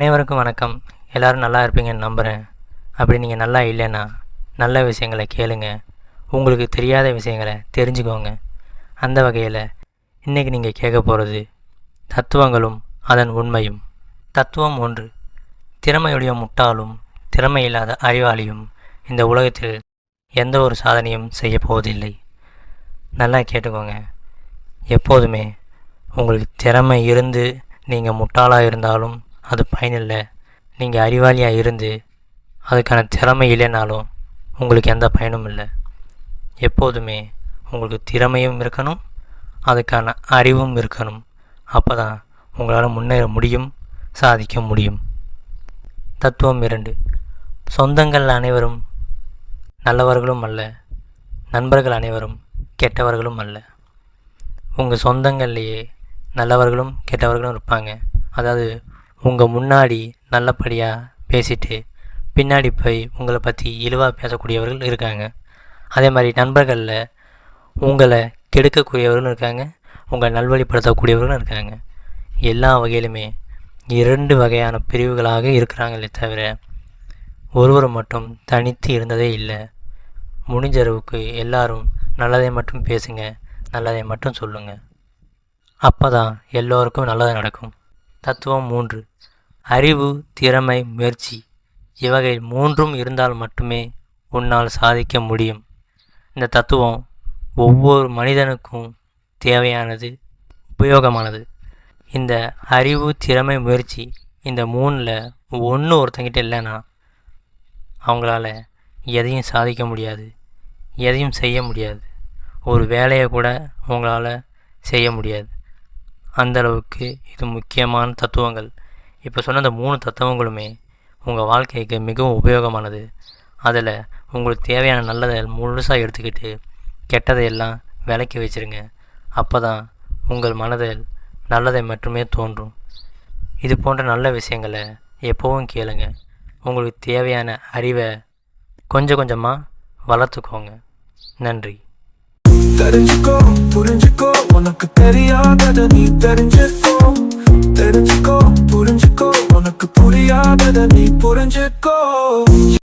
அனைவருக்கும் வணக்கம். எல்லோரும் நல்லா இருப்பீங்கன்னு நம்புகிறேன் அப்படி நீங்கள் நல்லா இல்லைன்னா நல்ல விஷயங்களை கேளுங்க. உங்களுக்கு தெரியாத விஷயங்களை தெரிஞ்சுக்கோங்க. அந்த வகையில் இன்றைக்கி நீங்கள் கேட்க போகிறது தத்துவங்களும் அதன் உண்மையும். தத்துவம் ஒன்று. திறமையுடைய முட்டாளும் திறமை இல்லாத அறிவாளியும் இந்த உலகத்தில் எந்த ஒரு சாதனையும் செய்ய போவதில்லை. நல்லா கேட்டுக்கோங்க. எப்போதுமே உங்களுக்கு திறமை இருந்து நீங்கள் முட்டாளாக இருந்தாலும் அது பயனில்லை. நீங்கள் அறிவாளியாக இருந்து அதுக்கான திறமை இல்லைனாலும் உங்களுக்கு எந்த பயனும் இல்லை. எப்போதுமே உங்களுக்கு திறமையும் இருக்கணும் அதுக்கான அறிவும் இருக்கணும். அப்போ தான் உங்களால் முன்னேற முடியும் சாதிக்க முடியும். தத்துவம் இரண்டு. சொந்தங்கள் அனைவரும் நல்லவர்களும் அல்ல நண்பர்கள் அனைவரும் கெட்டவர்களும் அல்ல. உங்கள் சொந்தங்கள்லேயே நல்லவர்களும் கெட்டவர்களும் இருப்பாங்க. அதாவது உங்கள் முன்னாடி நல்லபடியாக பேசிட்டு பின்னாடி போய் உங்களை பற்றி இழிவாக பேசக்கூடியவர்கள் இருக்காங்க. அதே மாதிரி நண்பர்களில் உங்களை கெடுக்கக்கூடியவர்களும் இருக்காங்க. உங்களை நல்வழிப்படுத்தக்கூடியவர்களும் இருக்காங்க. எல்லா வகையிலுமே இரண்டு வகையான பிரிவுகளாக இருக்கிறாங்களே தவிர ஒருவர் மட்டும் தனித்து இருந்ததே இல்லை. முடிஞ்ச அளவுக்கு எல்லாரும் நல்லதை மட்டும் பேசுங்க நல்லதை மட்டும் சொல்லுங்கள் அப்போ தான் எல்லோருக்கும் நல்லது நடக்கும். தத்துவம் மூன்று. அறிவு திறமை முயற்சி. இவகை மூன்றும் இருந்தால் மட்டுமே உன்னால் சாதிக்க முடியும். இந்த தத்துவம் ஒவ்வொரு மனிதனுக்கும் தேவையானது உபயோகமானது. இந்த அறிவு திறமை முயற்சி இந்த மூணில் ஒன்று ஒருத்தங்கிட்ட இல்லைன்னா அவங்களால எதையும் சாதிக்க முடியாது எதையும் செய்ய முடியாது. ஒரு வேலையை கூட உங்களால் செய்ய முடியாது. அந்தளவுக்கு இது முக்கியமான தத்துவங்கள். இப்போ சொன்ன அந்த மூணு தத்துவங்களுமே உங்கள் வாழ்க்கைக்கு மிகவும் உபயோகமானது. அதில் உங்களுக்கு தேவையான நல்லதை முழுசாக எடுத்துக்கிட்டு கெட்டதையெல்லாம் விலக்கி வச்சுருங்க. அப்போ தான் உங்கள் மனதில் நல்லதை மட்டுமே தோன்றும். இது போன்ற நல்ல விஷயங்களை எப்போவும் கேளுங்க. உங்களுக்கு தேவையான அறிவை கொஞ்சம் கொஞ்சமாக வளர்த்துக்கோங்க. நன்றி. தெரிஞ்சுக்கோ 모든 이다른 짓고